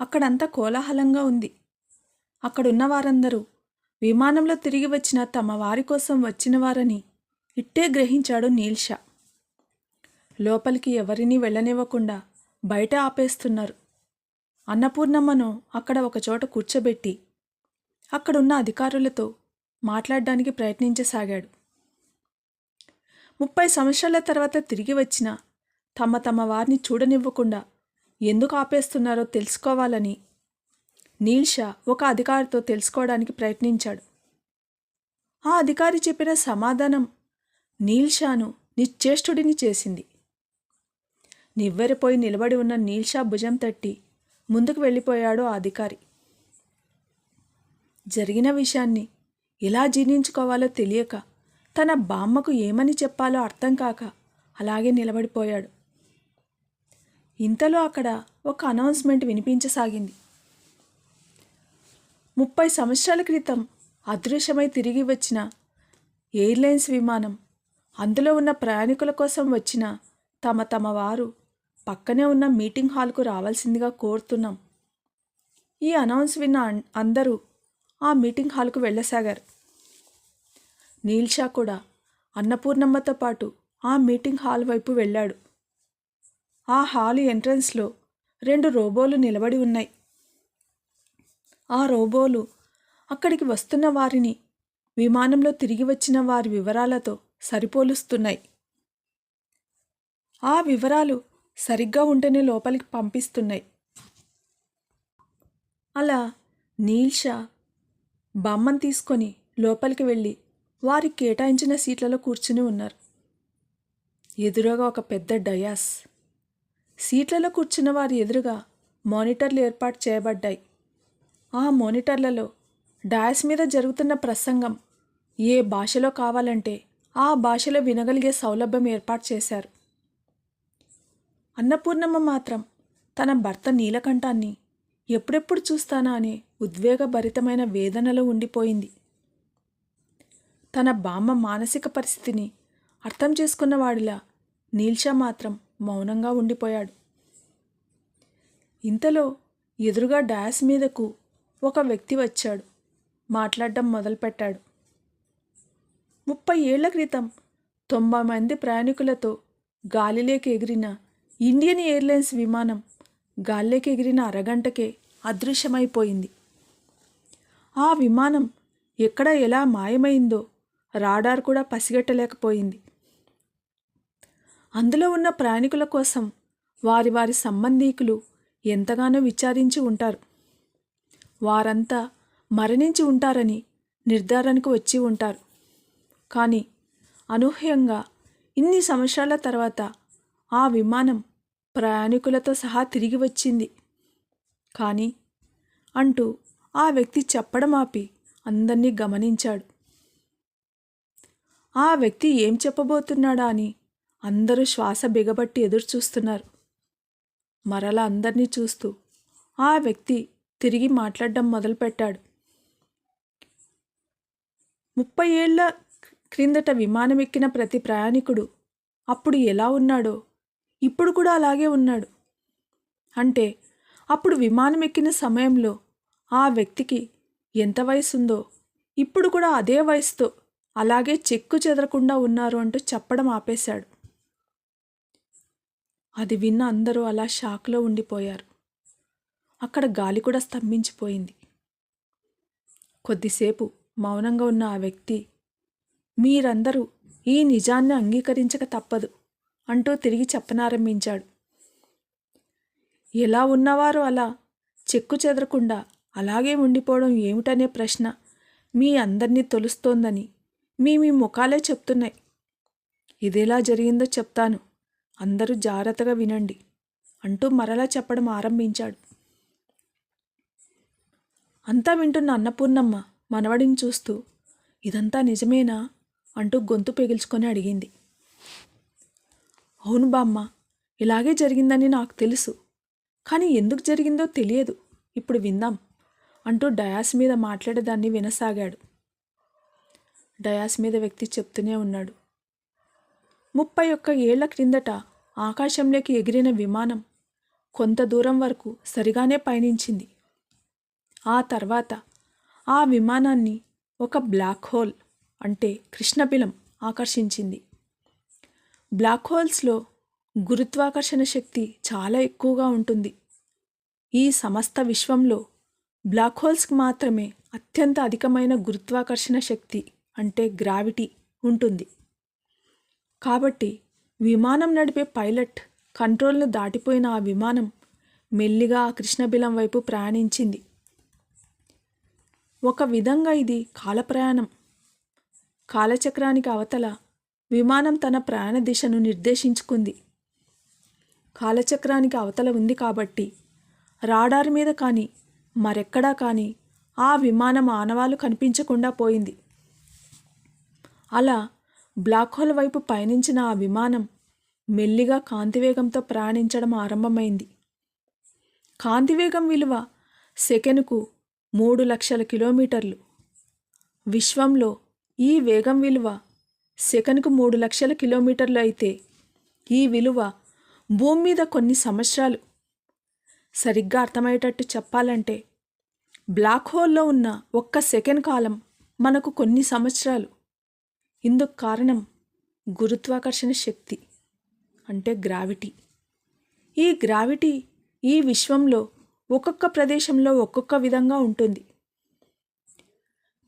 అక్కడంతా కోలాహలంగా ఉంది. అక్కడున్న వారందరూ విమానంలో తిరిగి వచ్చిన తమ వారి కోసం వచ్చిన వారని ఇట్టే గ్రహించాడు నీల్షా. లోపలికి ఎవరినీ వెళ్ళనివ్వకుండా బయట ఆపేస్తున్నారు. అన్నపూర్ణమ్మను అక్కడ ఒకచోట కూర్చోబెట్టి అక్కడున్న అధికారులతో మాట్లాడడానికి ప్రయత్నించసాగాడు. ముప్పై సంవత్సరాల తర్వాత తిరిగి వచ్చిన తమ తమ వారిని చూడనివ్వకుండా ఎందుకు ఆపేస్తున్నారో తెలుసుకోవాలని నీల్షా ఒక అధికారితో తెలుసుకోవడానికి ప్రయత్నించాడు. ఆ అధికారి చెప్పిన సమాధానం నీల్షాను నిశ్చేష్టుడిని చేసింది. నివ్వెరపోయి నిలబడి ఉన్న నీల్షా భుజం తట్టి ముందుకు వెళ్ళిపోయాడు ఆ అధికారి. జరిగిన విషయాన్ని ఎలా జీర్ణించుకోవాలో తెలియక తన బామ్మకు ఏమని చెప్పాలో అర్థం కాక అలాగే నిలబడిపోయాడు. ఇంతలో అక్కడ ఒక అనౌన్స్మెంట్ వినిపించసాగింది. ముప్పై సంవత్సరాల క్రితం అదృశ్యమై తిరిగి వచ్చిన ఎయిర్లైన్స్ విమానం అందులో ఉన్న ప్రయాణికుల కోసం వచ్చిన తమ తమ వారు పక్కనే ఉన్న మీటింగ్ హాల్కు రావాల్సిందిగా కోరుతున్నాం. ఈ అనౌన్స్ విన్న అన్- అందరూ ఆ మీటింగ్ హాల్కు వెళ్ళసాగారు. నీల్షా కూడా అన్నపూర్ణమ్మతో పాటు ఆ మీటింగ్ హాల్ వైపు వెళ్ళాడు. ఆ హాల్ ఎంట్రన్స్లో రెండు రోబోలు నిలబడి ఉన్నాయి. ఆ రోబోలు అక్కడికి వస్తున్న వారిని విమానంలో తిరిగి వచ్చిన వారి వివరాలతో సరిపోలుస్తున్నాయి. ఆ వివరాలు సరిగ్గా ఉంటేనే లోపలికి పంపిస్తున్నాయి. అలా నీల్షా బొమ్మను తీసుకొని లోపలికి వెళ్ళి వారికి కేటాయించిన సీట్లలో కూర్చుని ఉన్నారు. ఎదురుగా ఒక పెద్ద డయాస్ సీట్లలో కూర్చున్న వారి ఎదురుగా మానిటర్లు ఏర్పాటు చేయబడ్డాయి. ఆ మానిటర్లలో డయాస్ మీద జరుగుతున్న ప్రసంగం ఏ భాషలో కావాలంటే ఆ భాషలో వినగలిగే సౌలభ్యం ఏర్పాటు చేశారు. అన్నపూర్ణమ్మ మాత్రం తన భర్త నీలకంఠాన్ని ఎప్పుడెప్పుడు చూస్తానా అనే ఉద్వేగభరితమైన వేదనలో ఉండిపోయింది. తన బామ్మ మానసిక పరిస్థితిని అర్థం చేసుకున్నవాడిలా నీల్షా మాత్రం మౌనంగా ఉండిపోయాడు. ఇంతలో ఎదురుగా డాష్ మీదకు ఒక వ్యక్తి వచ్చాడు. మాట్లాడడం మొదలుపెట్టాడు. ముప్పై ఏళ్ళ క్రితం తొంభై మంది ప్రయాణికులతో గాలిలోకి ఎగిరిన ఇండియన్ ఎయిర్లైన్స్ విమానం గాలిలోకి ఎగిరిన అరగంటకే అదృశ్యమైపోయింది. ఆ విమానం ఎక్కడ ఎలా మాయమైందో రాడార్ కూడా పసిగట్టలేకపోయింది. అందులో ఉన్న ప్రయాణికుల కోసం వారి వారి సంబంధీకులు ఎంతగానో విచారించి ఉంటారు. వారంతా మరణించి ఉంటారని నిర్ధారణకు వచ్చి ఉంటారు. కానీ అనూహ్యంగా ఇన్ని సంవత్సరాల తర్వాత ఆ విమానం ప్రయాణికులతో సహా తిరిగి వచ్చింది. కానీ అంటూ ఆ వ్యక్తి చెప్పడం ఆపి అందరినీ గమనించాడు. ఆ వ్యక్తి ఏం చెప్పబోతున్నాడా అని అందరూ శ్వాస బిగబట్టి ఎదురు చూస్తున్నారు మరలా అందరినీ చూస్తూ ఆ వ్యక్తి తిరిగి మాట్లాడడం మొదలుపెట్టాడు. ముప్పై ఏళ్ళ క్రిందట విమానం ఎక్కిన ప్రతి ప్రయాణికుడు అప్పుడు ఎలా ఉన్నాడో ఇప్పుడు కూడా అలాగే ఉన్నాడు. అంటే అప్పుడు విమానం ఎక్కిన సమయంలో ఆ వ్యక్తికి ఎంత వయసు ఉందో ఇప్పుడు కూడా అదే వయసుతో అలాగే చెక్కు చెదరకుండా ఉన్నారు అంటూ చెప్పడం ఆపేశాడు. అది విన్న అందరూ అలా షాక్లో ఉండిపోయారు. అక్కడ గాలి కూడా స్తంభించిపోయింది. కొద్దిసేపు మౌనంగా ఉన్న ఆ వ్యక్తి మీరందరూ ఈ నిజాన్ని అంగీకరించక తప్పదు అంటూ తిరిగి చెప్పనారంభించాడు. ఎలా ఉన్నవారు అలా చెక్కు చెదరకుండా అలాగే ఉండిపోవడం ఏమిటనే ప్రశ్న మీ అందరినీ తొలుస్తోందని మీ మీ ముఖాలే చెప్తున్నాయి. ఇదేలా జరిగిందో చెప్తాను. అందరూ జాగ్రత్తగా వినండి అంటూ మరలా చెప్పడం ఆరంభించాడు. అంతా వింటున్న అన్నపూర్ణమ్మ మనవడిని చూస్తూ ఇదంతా నిజమేనా? అంటూ గొంతు పెగిల్చుకొని అడిగింది. అవును బామ్మ ఇలాగే జరిగిందని నాకు తెలుసు కానీ ఎందుకు జరిగిందో తెలియదు ఇప్పుడు విందాం అంటూ డయాస్ మీద మాట్లాడేదాన్ని వినసాగాడు. డయాస్ మీద వ్యక్తి చెప్తూనే ఉన్నాడు. ముప్పై ఒక్క ఏళ్ళ క్రిందట ఆకాశంలోకి ఎగిరిన విమానం కొంత దూరం వరకు సరిగానే పయనించింది. ఆ తర్వాత ఆ విమానాన్ని ఒక బ్లాక్ హోల్ అంటే కృష్ణబిలం ఆకర్షించింది. బ్లాక్ హోల్స్లో గురుత్వాకర్షణ శక్తి చాలా ఎక్కువగా ఉంటుంది. ఈ సమస్త విశ్వంలో బ్లాక్ హోల్స్కి మాత్రమే అత్యంత అధికమైన గురుత్వాకర్షణ శక్తి అంటే గ్రావిటీ ఉంటుంది. కాబట్టి విమానం నడిపే పైలట్ కంట్రోల్ను దాటిపోయిన ఆ విమానం మెల్లిగా ఆ కృష్ణబిలం వైపు ప్రయాణించింది. ఒక విధంగా ఇది కాలప్రయాణం. కాలచక్రానికి అవతల విమానం తన ప్రయాణ దిశను నిర్దేశించుకుంది. కాలచక్రానికి అవతల ఉంది కాబట్టి రాడార్ మీద కానీ మరెక్కడా కానీ ఆ విమానం ఆనవాలు కనిపించకుండా పోయింది. అలా బ్లాక్ హోల్ వైపు పయనించిన ఆ విమానం మెల్లిగా కాంతివేగంతో ప్రయాణించడం ఆరంభమైంది. కాంతివేగం విలువ సెకనుకు మూడు లక్షల కిలోమీటర్లు. విశ్వంలో ఈ వేగం విలువ సెకనుకు మూడు లక్షల కిలోమీటర్లు అయితే ఈ విలువ భూమి మీద కొన్ని సంవత్సరాలు. సరిగ్గా అర్థమయ్యేటట్టు చెప్పాలంటే బ్లాక్ హోల్లో ఉన్న ఒక్క సెకండ్ కాలం మనకు కొన్ని సంవత్సరాలు. ఇందుకు కారణం గురుత్వాకర్షణ శక్తి అంటే గ్రావిటీ. ఈ గ్రావిటీ ఈ విశ్వంలో ఒక్కొక్క ప్రదేశంలో ఒక్కొక్క విధంగా ఉంటుంది.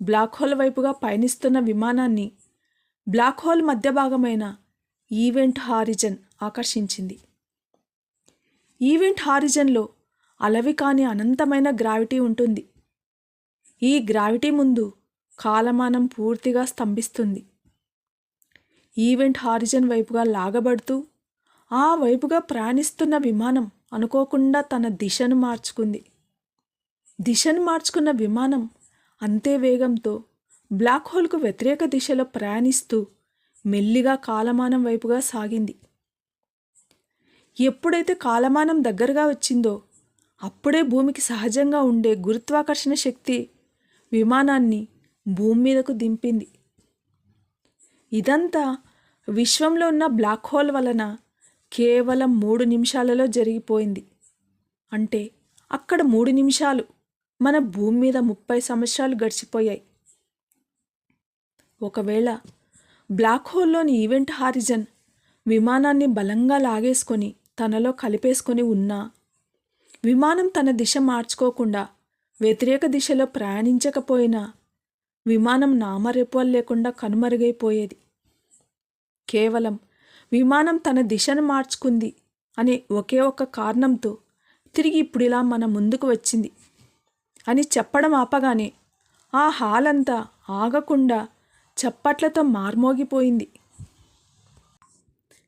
బ్లాక్ హోల్ వైపుగా పయనిస్తున్న విమానాన్ని బ్లాక్ హోల్ మధ్య భాగమైన ఈవెంట్ హారిజన్ ఆకర్షించింది. ఈవెంట్ హారిజన్లో అలవి కాని అనంతమైన గ్రావిటీ ఉంటుంది. ఈ గ్రావిటీ ముందు కాలమానం పూర్తిగా స్తంభిస్తుంది. ఈవెంట్ హారిజన్ వైపుగా లాగబడుతూ ఆ వైపుగా ప్రయాణిస్తున్న విమానం అనుకోకుండా తన దిశను మార్చుకుంది. దిశను మార్చుకున్న విమానం అంతే వేగంతో బ్లాక్ హోల్కు వ్యతిరేక దిశలో ప్రయాణిస్తూ మెల్లిగా కాలమానం వైపుగా సాగింది. ఎప్పుడైతే కాలమానం దగ్గరగా వచ్చిందో అప్పుడే భూమికి సహజంగా ఉండే గురుత్వాకర్షణ శక్తి విమానాన్ని భూమి మీదకు దింపింది. ఇదంతా విశ్వంలో ఉన్న బ్లాక్ హోల్ వలన కేవలం మూడు నిమిషాలలో జరిగిపోయింది. అంటే అక్కడ మూడు నిమిషాలు మన భూమి మీద ముప్పై సంవత్సరాలు గడిచిపోయాయి. ఒకవేళ బ్లాక్ హోల్లోని ఈవెంట్ హారిజన్ విమానాన్ని బలంగా లాగేసుకొని తనలో కలిపేసుకొని ఉన్నా విమానం తన దిశ మార్చుకోకుండా వ్యతిరేక దిశలో ప్రయాణించకపోయినా విమానం నామరేపాలు లేకుండా కనుమరుగైపోయేది. కేవలం విమానం తన దిశను మార్చుకుంది అనే ఒకే ఒక్క కారణంతో తిరిగి ఇప్పుడు ఇలా మన ముందుకు వచ్చింది అని చెప్పడం ఆపగానే ఆ హాల్ అంతా ఆగకుండా చప్పట్లతో మార్మోగిపోయింది.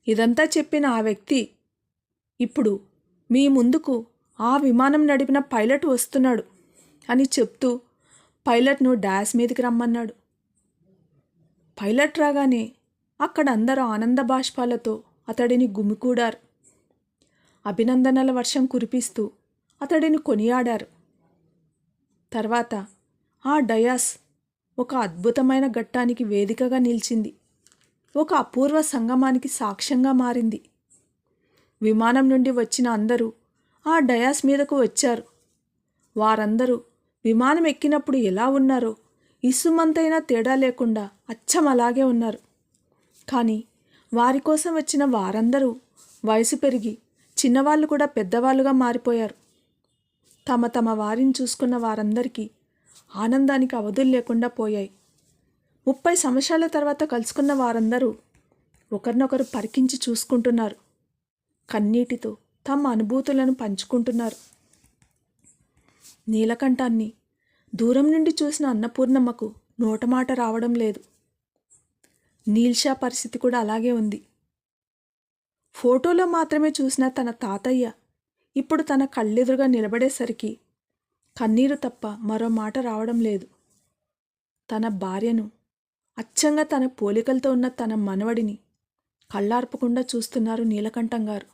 ఇదంతా చెప్పిన ఆ వ్యక్తి ఇప్పుడు మీ ముందుకు ఆ విమానం నడిపిన పైలట్ వస్తున్నాడు అని చెప్తూ పైలట్ను డాష్ మీదకి రమ్మన్నాడు. పైలట్ రాగానే అక్కడ అందరూ ఆనంద బాష్పాలతో అతడిని గుమికూడారు. అభినందనల వర్షం కురిపిస్తూ అతడిని కొనియాడారు. తర్వాత ఆ డయాస్ ఒక అద్భుతమైన ఘట్టానికి వేదికగా నిలిచింది. ఒక అపూర్వ సంగమానికి సాక్ష్యంగా మారింది. విమానం నుండి వచ్చిన అందరూ ఆ డయాస్ మీదకు వచ్చారు. వారందరూ విమానం ఎక్కినప్పుడు ఎలా ఉన్నారో ఇసుమంతైనా తేడా లేకుండా అచ్చం అలాగే ఉన్నారు. కానీ వారి కోసం వచ్చిన వారందరూ వయసు పెరిగి చిన్నవాళ్ళు కూడా పెద్దవాళ్ళుగా మారిపోయారు. తమ తమ వారిని చూసుకున్న వారందరికీ ఆనందానికి అవధులు లేకుండా పోయాయి. ముప్పై సంవత్సరాల తర్వాత కలుసుకున్న వారందరూ ఒకరినొకరు పరికించి చూసుకుంటున్నారు. కన్నీటితో తమ అనుభూతులను పంచుకుంటున్నారు. నీలకంఠాన్ని దూరం నుండి చూసిన అన్నపూర్ణమ్మకు నోటమాట రావడం లేదు. నీల్షా పరిస్థితి కూడా అలాగే ఉంది. ఫోటోలో మాత్రమే చూసిన తన తాతయ్య ఇప్పుడు తన కళ్ళెదురుగా నిలబడేసరికి కన్నీరు తప్ప మరో మాట రావడం లేదు. తన భార్యను అచ్చంగా తన పోలికలతో ఉన్న తన మనవడిని కళ్ళార్పకుండా చూస్తున్నారు నీలకంఠం గారు.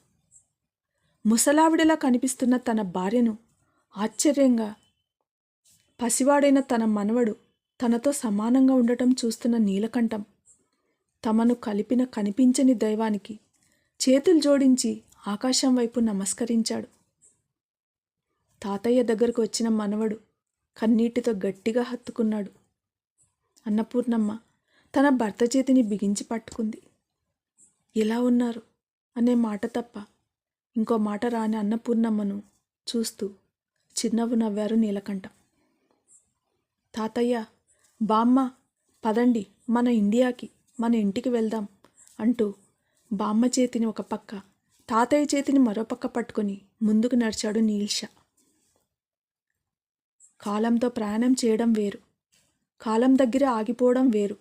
ముసలావిడిలా కనిపిస్తున్న తన భార్యను ఆశ్చర్యంగా పసివాడైన తన మనవడు తనతో సమానంగా ఉండటం చూస్తున్న నీలకంఠం తమను కలిపిన కనిపించని దైవానికి చేతులు జోడించి ఆకాశం వైపు నమస్కరించాడు. తాతయ్య దగ్గరకు వచ్చిన మనవడు కన్నీటితో గట్టిగా హత్తుకున్నాడు. అన్నపూర్ణమ్మ తన భర్త చేతిని బిగించి పట్టుకుంది. ఎలా ఉన్నారు? అనే మాట తప్ప ఇంకో మాట రాని అన్నపూర్ణమ్మను చూస్తూ చిన్నవ్వు నవ్వారు నీలకంఠం. తాతయ్య బామ్మ పదండి మన ఇండియాకి. మన ఇంటికి వెళ్దాం అంటూ బామ్మ చేతిని ఒక పక్క తాతయ్య చేతిని మరో పక్క పట్టుకొని ముందుకు నడిచాడు నీల్ష. కాలంతో ప్రయాణం చేయడం వేరు కాలం దగ్గర ఆగిపోవడం వేరు.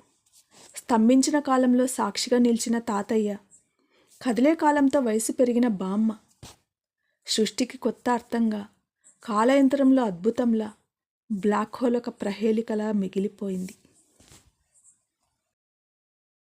స్తంభించిన కాలంలో సాక్షిగా నిలిచిన తాతయ్య కదిలే కాలంతో వయసు పెరిగిన బామ్మ. సృష్టికి కొత్త అర్థంగా కాలయంత్రంలో అద్భుతంలా బ్లాక్ హోల్ ఒక ప్రహేళికలా మిగిలిపోయింది.